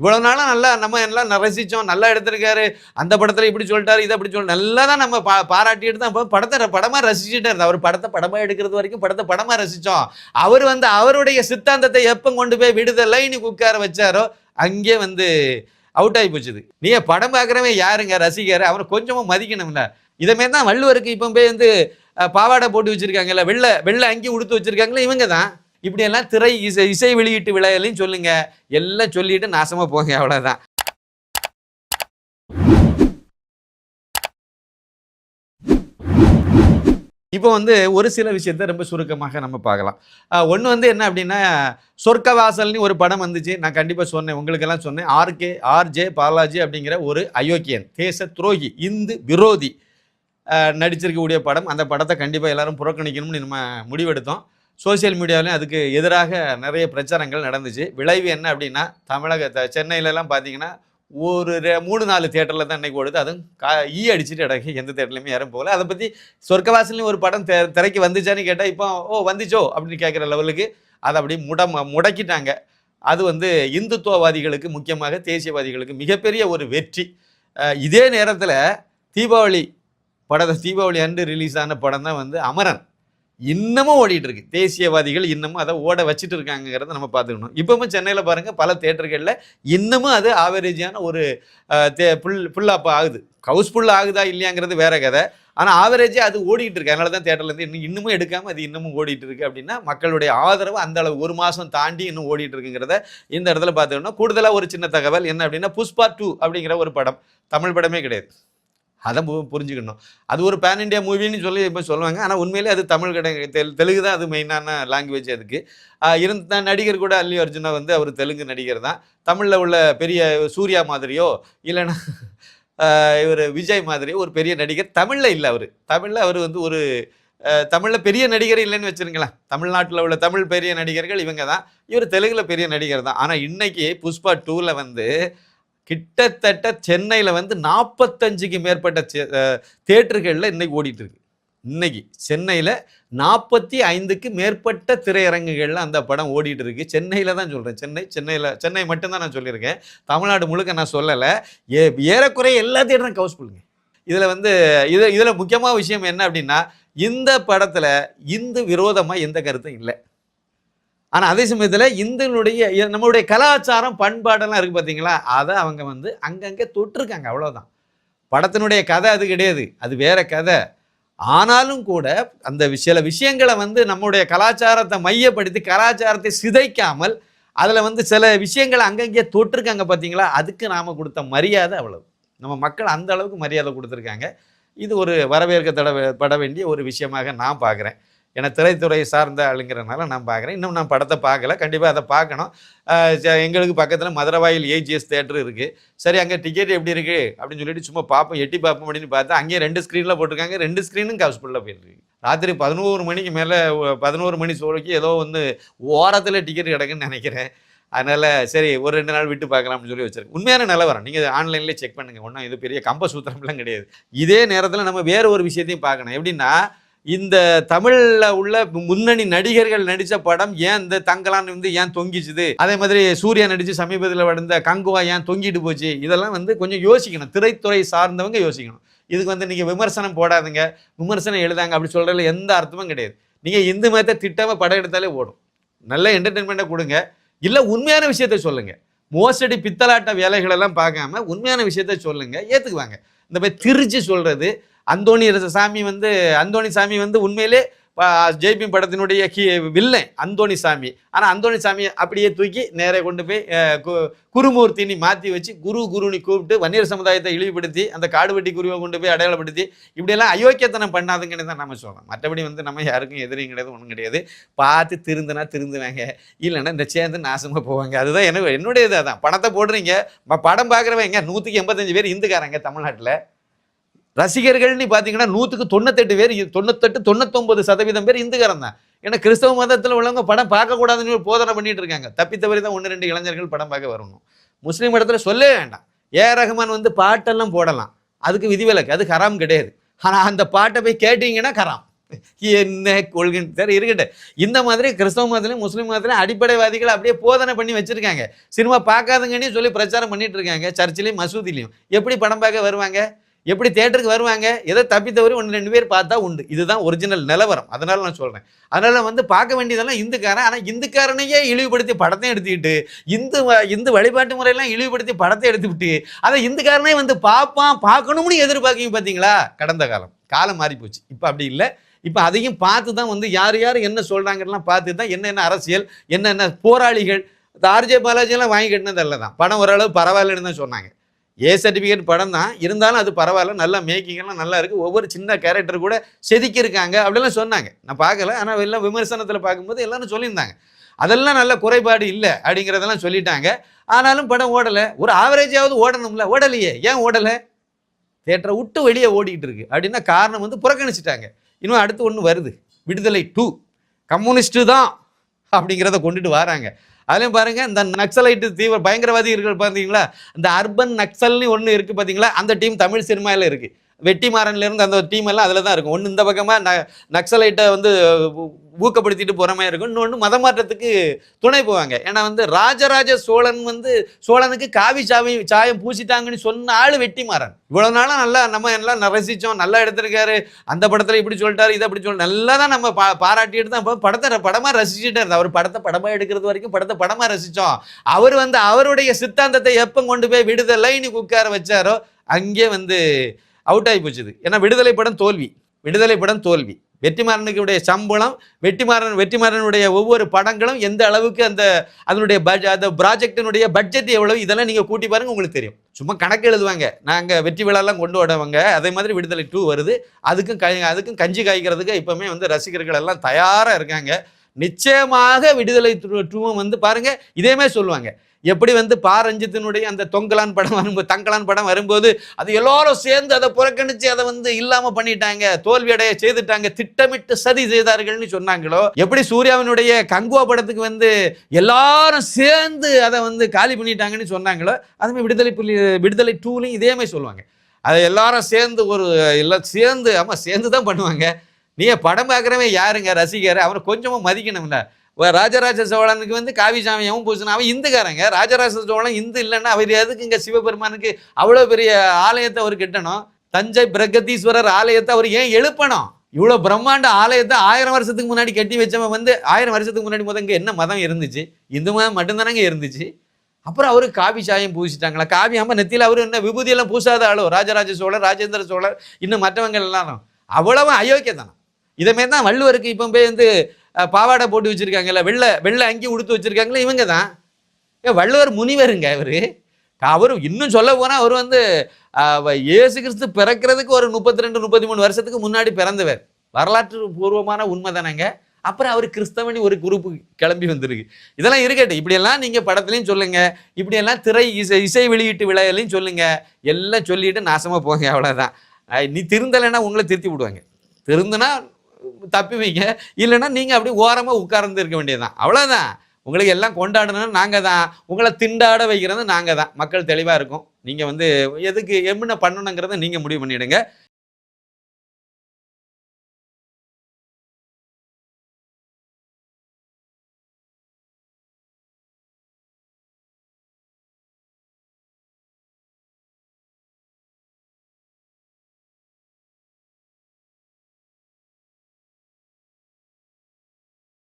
இவ்வளோ நாளும் நல்லா நம்ம எல்லாம் ரசித்தோம் நல்லா எடுத்திருக்காரு. அந்த படத்தில் இப்படி சொல்லிட்டாரு இதை அப்படி சொல்லிட்டு நல்லா தான் நம்ம பா பாராட்டிட்டு தான் இப்போ படத்தை படமாக ரசிச்சுட்டே இருந்தார் அவர் படத்தை படமாக எடுக்கிறது வரைக்கும் படத்தை படமாக ரசித்தோம் அவர் வந்து அவருடைய சித்தாந்தத்தை எப்போ கொண்டு போய் விடுதலைன்னு உட்கார வச்சாரோ அங்கே வந்து அவுட் ஆகி போச்சுது. நீ படம் பார்க்குறவன் யாருங்க? ரசிகர். அவரை கொஞ்சமாக மதிக்கணும்ல. இதேமாரி தான் வள்ளுவருக்கு இப்போ போய் வந்து பாவாடை போட்டு வச்சுருக்காங்கல்ல வெள்ளை வெள்ளை அங்கி உடுத்து வச்சிருக்காங்களே இவங்க தான். இப்படியெல்லாம் திரை இசை இசை வெளியீட்டு விழாலையும் சொல்லுங்க. எல்லாம் சொல்லிட்டு நாசமா போங்க அவ்வளவுதான். இப்போ வந்து ஒரு சில விஷயத்த ரொம்ப சுருக்கமாக நம்ம பார்க்கலாம். ஒன்று வந்து என்ன அப்படின்னா சொர்க்கவாசல்னு ஒரு படம் வந்துச்சு. நான் கண்டிப்பாக சொன்னேன் உங்களுக்கெல்லாம் சொன்னேன். ஆர்கே ஆர்ஜே பாலாஜி அப்படிங்கிற ஒரு அயோக்கியன் தேச துரோகி இந்து விரோதி அஹ், நடிச்சிருக்கக்கூடிய படம். அந்த படத்தை கண்டிப்பாக எல்லாரும் புறக்கணிக்கணும்னு நம்ம முடிவெடுத்தோம். சோஷியல் மீடியாவிலையும் அதுக்கு எதிராக நிறைய பிரச்சாரங்கள் நடந்துச்சு. விளைவு என்ன அப்படின்னா தமிழக சென்னையிலலாம் பார்த்தீங்கன்னா ஒரு மூணு நாலு தேட்டரில் தான் இன்னைக்கு ஓடுது. அதுவும் கா ஈ அடிச்சுட்டு இடக்கு எந்த தேட்டர்லையுமே யாரும் போகல. அதை பற்றி சொர்க்கவாசலையும் ஒரு படம் தெ திரைக்கு வந்துச்சான்னு கேட்டால் இப்போ ஓ வந்துச்சோ? அப்படின்னு கேட்குற லெவலுக்கு அதை அப்படியே முட முடக்கிட்டாங்க. அது வந்து இந்துத்துவவாதிகளுக்கு முக்கியமாக தேசியவாதிகளுக்கு மிகப்பெரிய ஒரு வெற்றி. இதே நேரத்தில் தீபாவளி படத்தை தீபாவளி அன்று ரிலீஸ் ஆன படம் தான் வந்து அமரன். இன்னமும் ஓடிட்டு இருக்கு தேசியவாதிகள் இன்னமும் அதை ஓட வச்சுட்டு இருக்காங்கிறத நம்ம பார்த்துக்கணும். இப்பவும் சென்னையில் பாருங்கள் பல தேட்டர்களில் இன்னமும் அது ஆவரேஜான ஒரு தே புல் புல்லாப்பா ஆகுது. ஹவுஸ்ஃபுல் ஆகுதா இல்லையாங்கிறது வேற கதை. ஆனால் ஆவரேஜாக அது ஓடிட்டு இருக்கு அதனால தான் தேட்டர்லேருந்து இன்னும் இன்னமும் எடுக்காமல் அது இன்னமும் ஓடிட்டு இருக்கு அப்படின்னா மக்களுடைய ஆதரவு அந்த அளவு ஒரு மாதம் தாண்டி இன்னும் ஓடிட்டு இருக்குங்கிறத இந்த இடத்துல பார்த்துக்கணும். கூடுதலாக ஒரு சின்ன தகவல் என்ன அப்படின்னா புஷ்பா டூ அப்படிங்கிற ஒரு படம். தமிழ் படமே கிடையாது. அதை பு- புரிஞ்சுக்கணும். அது ஒரு பேன் இண்டியா மூவின்னு சொல்லி இப்போ சொல்லுவாங்க. ஆனால் உண்மையிலே அது தமிழ் கிடையாது தெல் தெலுங்கு தான் அது மெயினான லாங்குவேஜ் அதுக்கு. ஆஹ் இருந்த நடிகர் கூட அல்லி அர்ஜுனா வந்து அவர் தெலுங்கு நடிகர் தான். தமிழில் உள்ள பெரிய சூர்யா மாதிரியோ இல்லைன்னா இவர் விஜய் மாதிரியோ ஒரு பெரிய நடிகர் தமிழில் இல்லை அவர். தமிழில் அவர் வந்து ஒரு தமிழில் பெரிய நடிகர் இல்லைன்னு வச்சுருங்களேன். தமிழ்நாட்டில் உள்ள தமிழ் பெரிய நடிகர்கள் இவங்க தான். இவர் தெலுங்கில் பெரிய நடிகர் தான். ஆனால் இன்றைக்கி புஷ்பா டூவில் வந்து கிட்டத்தட்ட சென்னையில் வந்து நாற்பத்தஞ்சுக்கு மேற்பட்ட தேட்டர்களில் இன்னைக்கு ஓடிட்டு இருக்கு. இன்னைக்கு சென்னையில் நாற்பத்தி ஐந்துக்கு மேற்பட்ட திரையரங்குகளில் அந்த படம் ஓடிட்டு இருக்கு. சென்னையில் தான் சொல்கிறேன் சென்னை சென்னையில் சென்னை மட்டும்தான் நான் சொல்லியிருக்கேன். தமிழ்நாடு முழுக்க நான் சொல்லலை. ஏ ஏறக்குறைய எல்லா தேட்டரும் கவுஸ்ஃபுல்லுங்க இதில் வந்து இது இதில் முக்கியமான விஷயம் என்ன அப்படின்னா இந்த படத்தில் இந்து விரோதமாக எந்த கருத்தும் இல்லை. ஆனால் அதே சமயத்தில் இந்துனுடைய நம்மளுடைய கலாச்சாரம் பண்பாடெல்லாம் இருக்குது பார்த்தீங்களா அதை அவங்க வந்து அங்கங்கே தொட்டிருக்காங்க அவ்வளோதான் படத்தினுடைய கதை அது கிடையாது அது வேற கதை. ஆனாலும் கூட அந்த சில விஷயங்களை வந்து நம்முடைய கலாச்சாரத்தை மையப்படுத்தி கலாச்சாரத்தை சிதைக்காமல் அதில் வந்து சில விஷயங்களை அங்கங்கே தொட்டிருக்காங்க பார்த்தீங்களா அதுக்கு நாம் கொடுத்த மரியாதை அவ்வளவு. நம்ம மக்கள் அந்த அளவுக்கு மரியாதை கொடுத்துருக்காங்க. இது ஒரு வரவேற்க தட பட வேண்டிய ஒரு விஷயமாக நான் பார்க்குறேன் ஏன்னா திரைத்துறை சார்ந்த ஆளுங்கிறனால நான் பார்க்குறேன். இன்னும் நான் படத்தை பார்க்கல. கண்டிப்பாக அதை பார்க்கணும். ச- எங்களுக்கு பக்கத்தில் மதுரவாயில் ஏஜிஎஸ் தேட்டர் இருக்குது சரி அங்கே டிக்கெட் எப்படி இருக்குது அப்படின்னு சொல்லிட்டு சும்மா பார்ப்போம் எட்டி பார்ப்போம் அப்படின்னு பார்த்தா அங்கேயே ரெண்டு ஸ்க்ரீனில் போட்டிருக்காங்க. ரெண்டு ஸ்க்ரீனும் ஹவுஸ்ஃபுல்லாக போயிருக்கு. ராத்திரி பதினோரு மணிக்கு மேலே பதினோரு மணி சோழிக்கு ஏதோ வந்து ஓரத்தில் டிக்கெட் கிடக்குன்னு நினைக்கிறேன். அதனால் சரி ஒரு ரெண்டு நாள் விட்டு பார்க்கலாம்னு சொல்லி வச்சிருக்கேன். உண்மையான நிலவரம் நீங்கள் ஆன்லைன்லேயே செக் பண்ணுங்கள் ஒன்றும் இது பெரிய கம்ப சூத்திரம்லாம் கிடையாது. இதே நேரத்தில் நம்ம வேறு ஒரு விஷயத்தையும் பார்க்கணும். எப்படின்னா இந்த தமிழில் உள்ள முன்னணி நடிகர்கள் நடித்த படம் ஏன் இந்த தங்கலான் வந்து ஏன் தொங்கிச்சுது? அதே மாதிரி சூர்யா நடித்து சமீபத்தில் வந்த கங்குவா ஏன் தொங்கிட்டு போச்சு? இதெல்லாம் வந்து கொஞ்சம் யோசிக்கணும். திரைத்துறை சார்ந்தவங்க யோசிக்கணும். இதுக்கு வந்து நீங்கள் விமர்சனம் போடாதுங்க. விமர்சனம் எழுதாங்க அப்படி சொல்கிறதுல எந்த அர்த்தமும் கிடையாது. நீங்கள் இந்து மதத்தை திட்டமாக படம் எடுத்தாலே ஓடும். நல்ல என்டர்டெயின்மெண்ட்டை கொடுங்க. இல்லை உண்மையான விஷயத்த சொல்லுங்க. மோசடி பித்தலாட்ட வேலைகளெல்லாம் பார்க்காம உண்மையான விஷயத்த சொல்லுங்க. ஏற்றுக்குவாங்க இந்த மாதிரி திரிச்சு சொல்றது அந்தோணி ரச- சாமி வந்து அந்தோணி சாமி வந்து உண்மையிலே ஜெய்பி படத்தினுடைய கீ வில்லன் அந்தோணி சாமி. ஆனால் அந்தோணி சாமி அப்படியே தூக்கி நேரே கொண்டு போய் கு- குருமூர்த்தினி மாற்றி வச்சு குரு குருனி கூப்பிட்டு வன்னியர் சமுதாயத்தை இழிவுபடுத்தி அந்த காடுவெட்டி குருவை கொண்டு போய் அடையாளப்படுத்தி இப்படியெல்லாம் அயோக்கியத்தனம் பண்ணாதுங்கிறது தான் நம்ம சொல்றோம். மற்றபடி வந்து நம்ம யாருக்கும் எதிரியும் கிடையாது ஒன்றும் கிடையாது. பார்த்து திருந்தினா திருந்துவாங்க. இல்லைன்னா இந்த சேர்ந்து நாசமாக போவாங்க. அதுதான் எனக்கு என்னுடைய இது தான் பணத்தை போடுறீங்க. படம் பார்க்குறவங்க நூற்றுக்கு எண்பத்தஞ்சு பேர் இந்துக்காரங்க தமிழ்நாட்டில். ரசிகர்கள்னு பார்த்தீங்கன்னா நூற்றுக்கு தொண்ணூத்தெட்டு பேர் தொண்ணூத்தெட்டு தொண்ணூத்தொம்பது சதவீதம் பேர் இந்துக்காரன் தான். ஏன்னா கிறிஸ்தவ மதத்தில் உள்ளவங்க படம் பார்க்கக்கூடாதுன்னு போதனை பண்ணிட்டு இருக்காங்க. தப்பி தான் ஒன்று ரெண்டு இளைஞர்கள் படம் பார்க்க வரணும். முஸ்லீம் இடத்துல சொல்லவே வேண்டாம். ஏ. ரஹ்மான் வந்து பாட்டெல்லாம் போடலாம். அதுக்கு விதிவிலக்கு. அது ஹராம் கிடையாது. ஆனால் அந்த பாட்டை போய் கேட்டீங்கன்னா கராம். என்ன கொள்கை? சரி இருக்கட்டும். இந்த மாதிரி கிறிஸ்தவ மதத்துலையும் முஸ்லீம் மதத்துலையும் அடிப்படைவாதிகள் அப்படியே போதனை பண்ணி வச்சுருக்காங்க. சினிமா பார்க்காதுங்கன்னு சொல்லி பிரச்சாரம் பண்ணிட்டு இருக்காங்க. சர்ச்சிலையும் மசூதிலையும். எப்படி படம் பார்க்க வருவாங்க? எப்படி தேட்டருக்கு வருவாங்க? எதை தப்பி தவறி ஒன்று ரெண்டு பேர் பார்த்தா உண்டு. இதுதான் ஒரிஜினல் நிலவரம். அதனால நான் சொல்கிறேன் அதனால் வந்து பார்க்க வேண்டியதெல்லாம் இந்துக்காரன். ஆனால் இந்துக்காரனையே இழிவுபடுத்தி படத்தை எடுத்துக்கிட்டு இந்து வ- இந்து வழிபாட்டு முறையெல்லாம் இழிவுபடுத்தி படத்தை எடுத்துக்கிட்டு அதை இந்துக்காரனே வந்து பார்ப்பான் பார்க்கணும்னு எதிர்பார்க்கிங்க பார்த்தீங்களா? கடந்த காலம். காலம் மாறி போச்சு இப்போ அப்படி இல்லை. இப்போ அதையும் பார்த்து தான் வந்து யார் யார் என்ன சொல்கிறாங்கலாம் பார்த்து தான் என்னென்ன அரசியல் என்னென்ன போராளிகள் இந்த ஆர்ஜே பாலாஜியெல்லாம் வாங்கி கட்டினது தான். படம் ஓரளவு பரவாயில்லன்னு தான் சொன்னாங்க. ஏ சர்டிஃபிகேட் படம் தான். இருந்தாலும் அது பரவாயில்ல. நல்லா மேக்கிங்லாம் நல்லா இருக்குது ஒவ்வொரு சின்ன கேரக்டர் கூட செதுக்கியிருக்காங்க அப்படிலாம் சொன்னாங்க. நான் பார்க்கல. ஆனால் எல்லாம் விமர்சனத்தில் பார்க்கும்போது எல்லாரும் சொல்லியிருந்தாங்க. அதெல்லாம் நல்ல குறைபாடு இல்லை அப்படிங்கிறதெல்லாம் சொல்லிட்டாங்க. ஆனாலும் படம் ஓடலை. ஒரு ஆவரேஜாவது ஓடணும்ல. ஓடலையே. ஏன் ஓடலை? தேட்டரை விட்டு வெளியே ஓடிக்கிட்டு இருக்கு. அப்படின்னா காரணம் வந்து புறக்கணிச்சிட்டாங்க. இன்னும் அடுத்து ஒன்று வருது. விடுதலை டூ கம்யூனிஸ்ட்டு தான் அப்படிங்கிறத கொண்டுட்டு வராங்க. அதுலேயும் பாருங்க இந்த நக்சலைட்டு தீவிர பயங்கரவாதிகள் பார்த்தீங்களா இந்த அர்பன் நக்சல்னு ஒன்று இருக்குது பார்த்தீங்களா அந்த டீம் தமிழ் சினிமாவில் இருக்குது வெட்டிமாறன்லேருந்து அந்த டீம் எல்லாம் அதில் தான் இருக்கும். ஒன்று இந்த பக்கமாக ந நக்சலைட்டை வந்து ஊக்கப்படுத்திட்டு போகிற மாதிரி இருக்கும். இன்னொன்று மதமாற்றத்துக்கு துணை போவாங்க. ஏன்னா வந்து ராஜராஜ சோழன் வந்து சோழனுக்கு காவி சாவி சாயம் பூசிட்டாங்கன்னு சொன்ன ஆள் வெட்டிமாறன். இவ்வளோ நாளாக நல்லா நம்ம எல்லாம் ரசித்தோம் நல்லா எடுத்திருக்காரு. அந்த படத்தில் இப்படி சொல்லிட்டாரு இதை அப்படி சொல்லி நல்லா தான் நம்ம பா பாராட்டிட்டு தான் இப்போ படத்தை படமாக ரசிச்சுட்டே இருந்தார். அவர் படத்தை படமாக எடுக்கிறது வரைக்கும் படத்தை படமாக ரசித்தோம் அவர் வந்து அவருடைய சித்தாந்தத்தை எப்போ கொண்டு போய் விடுதலைன்னு உட்கார வச்சாரோ அங்கே வந்து அவுட் ஆகி போச்சுது ஏன்னா விடுதலை படம் தோல்வி. விடுதலை படம் தோல்வி. வெற்றிமாறனுடைய சம்பளம் வெற்றிமாறன் வெற்றிமாறனுடைய ஒவ்வொரு படங்களும் எந்த அளவுக்கு அந்த அதனுடைய பட்ஜ அந்த ப்ராஜெக்டினுடைய பட்ஜெட் எவ்வளவு இதெல்லாம் நீங்கள் கூட்டி பாருங்க உங்களுக்கு தெரியும். சும்மா கணக்கு எழுதுவாங்க. நாங்கள் வெற்றி விழாலாம் கொண்டு வரவங்க அதே மாதிரி விடுதலை டூ வருது. அதுக்கும் க அதுக்கும் கஞ்சி காய்க்கிறதுக்கு இப்போவுமே வந்து ரசிகர்கள் எல்லாம் தயாராக இருக்காங்க. நிச்சயமாக விடுதலை டூவும் வந்து பாருங்க இதேமே சொல்லுவாங்க. எப்படி வந்து பாரஞ்சித்தினுடைய அந்த தொங்கலான் படம் வரும்போது தங்கலான் படம் வரும்போது அது எல்லாரும் சேர்ந்து அதை புறக்கணிச்சு அதை வந்து இல்லாம பண்ணிட்டாங்க தோல்வியடைய செய்துட்டாங்க திட்டமிட்டு சதி செய்தார்கள்னு சொன்னாங்களோ எப்படி சூர்யாவினுடைய கங்குவா படத்துக்கு வந்து எல்லாரும் சேர்ந்து அதை வந்து காலி பண்ணிட்டாங்கன்னு சொன்னாங்களோ அதுமாதிரி விடுதலை புலி விடுதலை டூலையும் இதே மாதிரி சொல்லுவாங்க. அதை எல்லாரும் சேர்ந்து ஒரு எல்லாம் சேர்ந்து ஆமா சேர்ந்து தான் பண்ணுவாங்க. நீ படம் பார்க்குறவன் யாருங்க? ரசிகர். அவனை கொஞ்சமாக மதிக்கணும்ல. ராஜராஜ சோழனுக்கு வந்து காவிசாமியாவும் பூசணும். அவன் இந்துக்காரங்க. ராஜராஜ சோழன் இந்து இல்லைன்னா அவர் எதுக்கு இங்கே சிவபெருமானுக்கு அவ்வளோ பெரிய ஆலயத்தை அவர் கட்டணும்? தஞ்சை பிரகதீஸ்வரர் ஆலயத்தை அவர் ஏன் எழுப்பணும்? இவ்வளோ பிரம்மாண்ட ஆலயத்தை ஆயிரம் வருஷத்துக்கு முன்னாடி கட்டி வச்சவன் வந்து ஆயிரம் வருஷத்துக்கு முன்னாடி முதல் இங்கே என்ன மதம் இருந்துச்சு? இந்து மதம் மட்டும்தானங்க இருந்துச்சு? அப்புறம் அவரு காவி சாயம் பூசிட்டாங்களா? காவி அம்மா நெத்தியில் அவரு என்ன விபூதியெல்லாம் பூசாத ஆளோ? ராஜராஜ சோழர் ராஜேந்திர சோழர் இன்னும் மற்றவங்க எல்லாரும். அவ்வளவும் அயோக்கியதானம் இதேமாரி தான் வள்ளுவருக்கு இப்போ போய் வந்து பாவாடை போட்டு வச்சிருக்காங்கல்ல வெள்ளை வெள்ளை அங்கி உடுத்து வச்சிருக்காங்களே இவங்க தான். ஏ வள்ளுவர் முனிவருங்க அவர். அவர் இன்னும் சொல்ல போனால் அவர் வந்து வ- இயேசு கிறிஸ்து பிறக்கிறதுக்கு ஒரு முப்பத்தி ரெண்டு முப்பத்தி மூணு வருஷத்துக்கு முன்னாடி பிறந்தவர். வரலாற்று பூர்வமான உண்மை தானேங்க. அப்புறம் அவர் கிறிஸ்தவனி ஒரு குரூப்பு கிளம்பி வந்திருக்கு. இதெல்லாம் இருக்கட்டும். இப்படியெல்லாம் நீங்கள் படத்துலையும் சொல்லுங்கள் இப்படியெல்லாம் திரை இசை இசை வெளியீட்டு விழாலையும் சொல்லுங்கள் எல்லாம் சொல்லிட்டு நாசமாக போங்க அவ்வளோதான் நீ திருந்தலைன்னா உங்களை திருத்தி விடுவாங்க. திருந்தனா தப்பி வைங்க இல்லைன்னா நீங்கள் அப்படியே ஓரமாக உட்கார்ந்து இருக்க வேண்டியதுதான். அவ்வளோதான் உங்களுக்கு எல்லாம் கொண்டாடணும் நாங்கள் தான். உங்களை திண்டாட வைக்கிறது நாங்கள் தான். மக்கள் தெளிவாக இருக்கும். நீங்கள் வந்து எதுக்கு என்ன பண்ணணுங்கிறத நீங்கள் முடிவு பண்ணிவிடுங்க